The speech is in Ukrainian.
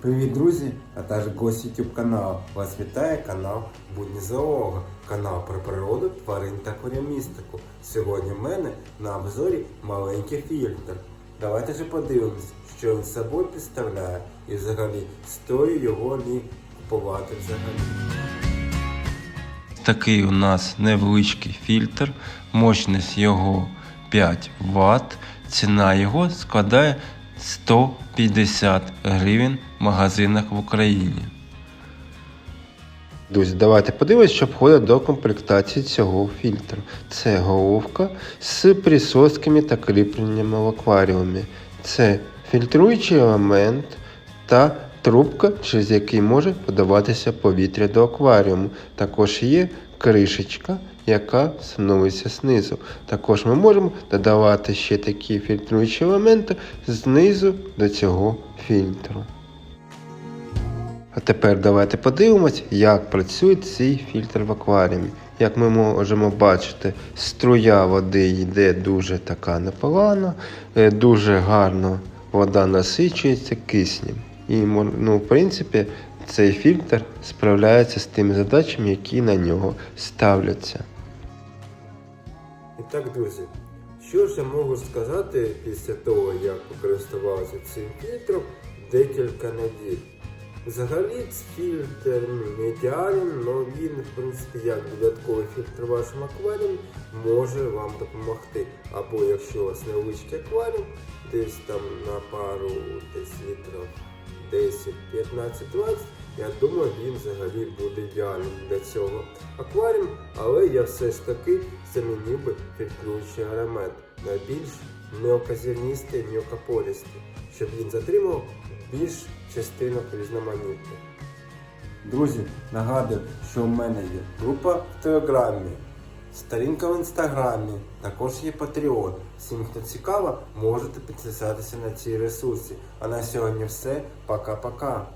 Привіт, друзі, а також гості YouTube каналу. Вас вітає канал Будні Зоолога, канал про природу, тварин та корямістику. Сьогодні в мене на обзорі маленький фільтр. Давайте же подивимось, що він собою представляє і взагалі стоїть його лі купувати взагалі. Такий у нас невеличкий фільтр, мощність його 5 Вт, ціна його складає 150 гривень в магазинах в Україні. Друзі, давайте подивимось, що входить до комплектації цього фільтру. Це головка з присосками та кріпленнями в акваріумі. Це фільтруючий елемент та трубка, через який може подаватися повітря до акваріуму. Також є кришечка, яка встановиться знизу. Також ми можемо додавати ще такі фільтруючі елементи знизу до цього фільтру. А тепер давайте подивимось, як працює цей фільтр в акваріумі. Як ми можемо бачити, струя води йде дуже така непогана, е, дуже гарно вода насичується киснем. І ну, в принципі, цей фільтр справляється з тими задачами, які на нього ставляться. І так, друзі, що ж я можу сказати після того, як користувався цим фільтром декілька неділь. Взагалі фільтр не ідеален, але він, в принципі, як додатковий фільтр вашому акваріумі може вам допомогти. Або якщо у вас невеличкий акваріум, десь там на пару десь літрів 10, 15, 20, я думаю, він взагалі буде ідеальним для цього акваріуму, але я все ж таки замінив би фільтруючий елемент на більш мелкозерністий, мелкополістий, щоб він затримав більш частинок різноманіття. Друзі, нагадую, що в мене є група в Телеграмі, сторінка в інстаграмі, також є Patreon. Всім, хто цікаво, можете підписатися на ці ресурси. А на сьогодні все. Пока-пока.